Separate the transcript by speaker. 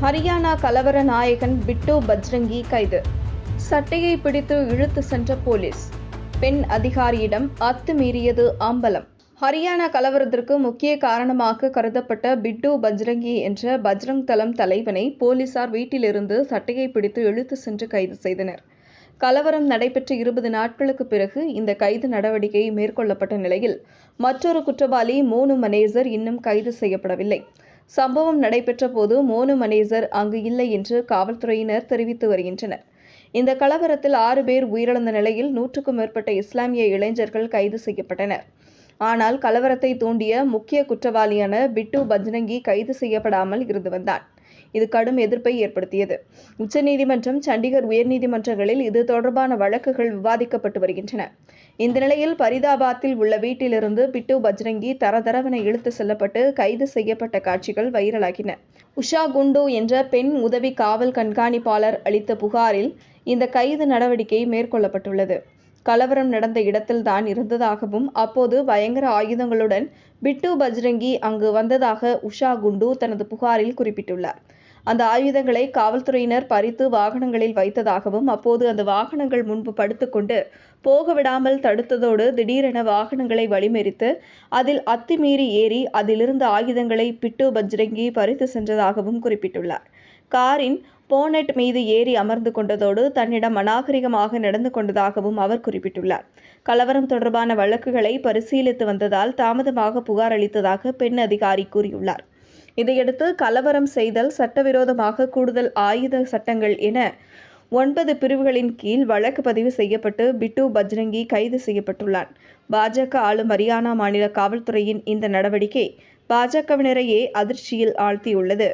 Speaker 1: ஹரியானா கலவர நாயகன் பிட்டு பஜ்ரங்கி கைது. சட்டையை பிடித்து இழுத்து சென்ற போலீஸ். பெண் அதிகாரியிடம் அத்துமீறியது ஆம்பலம். ஹரியானா கலவரத்திற்கு முக்கிய காரணமாக கருதப்பட்ட பிட்டு பஜ்ரங்கி என்ற பஜ்ரங் தளம் தலைவனை போலீசார் வீட்டிலிருந்து சட்டையை பிடித்து இழுத்து சென்று கைது செய்தனர். கலவரம் நடைபெற்ற இருபது நாட்களுக்கு பிறகு இந்த கைது நடவடிக்கை மேற்கொள்ளப்பட்ட நிலையில் மற்றொரு குற்றவாளி மோனு மனேசர் இன்னும் கைது செய்யப்படவில்லை. சம்பவம் நடைபெற்ற போது மோனு மனேசர் அங்கு இல்லை என்று காவல்துறையினர் தெரிவித்து வருகின்றனர். இந்த கலவரத்தில் ஆறு பேர் உயிரிழந்த நிலையில் நூற்றுக்கும் மேற்பட்ட இஸ்லாமிய இளைஞர்கள் கைது செய்யப்பட்டனர். ஆனால் கலவரத்தை தூண்டிய முக்கிய குற்றவாளியான பிட்டு பஜ்ரங்கி கைது செய்யப்படாமல் இருந்து வந்தான். இது கடும் எதிர்ப்பை ஏற்படுத்தியது. உச்சநீதிமன்றம் சண்டிகர் உயர்நீதிமன்றங்களில் இது தொடர்பான வழக்குகள் விவாதிக்கப்பட்டு வருகின்றன. இந்த நிலையில் பரிதாபாத்தில் உள்ள வீட்டிலிருந்து பிட்டு பஜ்ரங்கி தரதரவென இழுத்து செல்லப்பட்டு கைது செய்யப்பட்ட காட்சிகள் வைரலாகின. உஷா குண்டு என்ற பெண் உதவி காவல் கண்காணிப்பாளர் அளித்த புகாரில் இந்த கைது நடவடிக்கை மேற்கொள்ளப்பட்டுள்ளது. கலவரம் நடந்த இடத்தில்தான் இருந்ததாகவும் அப்போது பயங்கர ஆயுதங்களுடன் பிட்டு பஜ்ரங்கி அங்கு வந்ததாக உஷா குண்டு தனது புகாரில் குறிப்பிட்டுள்ளார். அந்த ஆயுதங்களை காவல்துறையினர் பறித்து வாகனங்களில் வைத்ததாகவும் அப்போது அந்த வாகனங்கள் முன்பு படுத்துக்கொண்டு போக விடாமல் தடுத்ததோடு திடீரென வாகனங்களை வழிமறித்து அதில் அத்துமீறி ஏறி அதிலிருந்த ஆயுதங்களை பிட்டு பஜ்ரங்கி பறித்து சென்றதாகவும் குறிப்பிட்டுள்ளார். காரின் போனெட் மீது ஏறி அமர்ந்து கொண்டதோடு தன்னிடம் அநாகரிகமாக நடந்து கொண்டதாகவும் அவர் குறிப்பிட்டுள்ளார். கலவரம் தொடர்பான வழக்குகளை பரிசீலித்து வந்ததால் தாமதமாக புகார் அளித்ததாக பெண் அதிகாரி கூறியுள்ளார். இதையடுத்து கலவரம் செய்தல் சட்டவிரோதமாக கூடுதல் ஆயுத சட்டங்கள் என ஒன்பது பிரிவுகளின் கீழ் வழக்கு பதிவு செய்யப்பட்டு பிட்டு பஜ்ரங்கி கைது செய்யப்பட்டுள்ளான் பாஜக ஆளும் ஹரியானா மாநில காவல்துறையின் இந்த நடவடிக்கை பாஜகவினரையே அதிர்ச்சியில் ஆழ்த்தியுள்ளது.